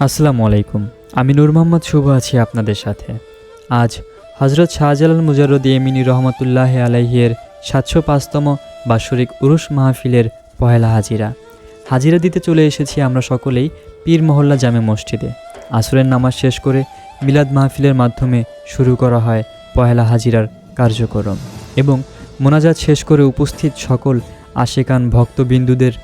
আসসালামু আলাইকুম। আমি নূর মোহাম্মদ, শুভ আছি আপনাদের সাথে। আজ হজরত শাহজালাল মুজাররদ এমিনী রহমতুল্লাহ আলাইহির সাতশো পাঁচতম বাৎসরিক উরুস মাহফিলের পহেলা হাজিরা। হাজিরা দিতে চলে এসেছি আমরা সকলেই পীর মহল্লা জামে মসজিদে। আসরের নামাজ শেষ করে মিলাদ মাহফিলের মাধ্যমে শুরু করা হয় পহেলা হাজিরার কার্যক্রম এবং মোনাজাত শেষ করে উপস্থিত সকল আশেকান ভক্তবিন্দুদের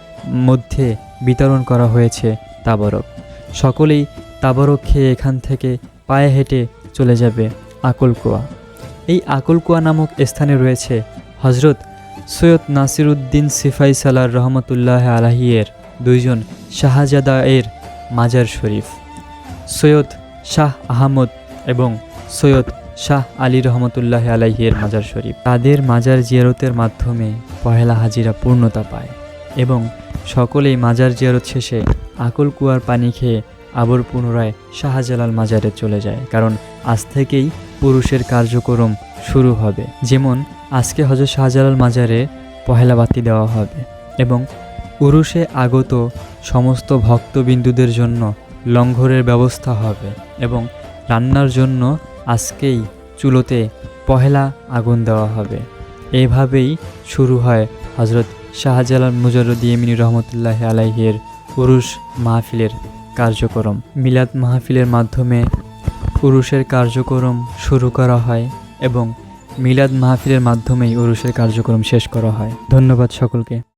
মধ্যে বিতরণ করা হয়েছে তাবরক। সকলেই তাবরক খেয়ে এখান থেকে পায়ে হেঁটে চলে যাবে আকলকুয়া এই আকলকুয়া নামক স্থানে রয়েছে হজরত সৈয়দ নাসিরুদ্দিন সিফাই সালার রহমতুল্লাহ আলাহিয়ের দুইজন শাহজাদা এর মাজার শরীফ। সৈয়দ শাহ আহমদ এবং সৈয়দ শাহ আলী রহমতুল্লাহ আলাহিয়ের মাজার শরীফ। তাদের মাজার জিয়ারতের মাধ্যমে পহেলা হাজিরা পূর্ণতা পায় এবং সকলেই মাজার জিয়ারত শেষে আকল কুয়ার পানি খেয়ে আবার পুনরায় শাহজালাল মাজারে চলে যায়, কারণ আজ থেকেই পুরুষের কার্যক্রম শুরু হবে। যেমন, আজকে হজরত শাহজালাল মাজারে পহেলা বাতি দেওয়া হবে এবং উরুষে আগত সমস্ত ভক্তবিন্দুদের জন্য লঙ্ঘরের ব্যবস্থা হবে এবং রান্নার জন্য আজকেই চুলোতে পহেলা আগুন দেওয়া হবে। এভাবেই শুরু হয় হজরত শাহজালাল মুজারুদ্দি এমিনী রহমতুল্লাহ আলাইহের উরুষ মাহফিলের কার্যক্রম। মিলাদ মাহফিলের মাধ্যমে পুরুষের কার্যক্রম শুরু করা হয় এবং মিলাদ মাহফিলের মাধ্যমেই উরুষের কার্যক্রম শেষ করা হয়। ধন্যবাদ সকলকে।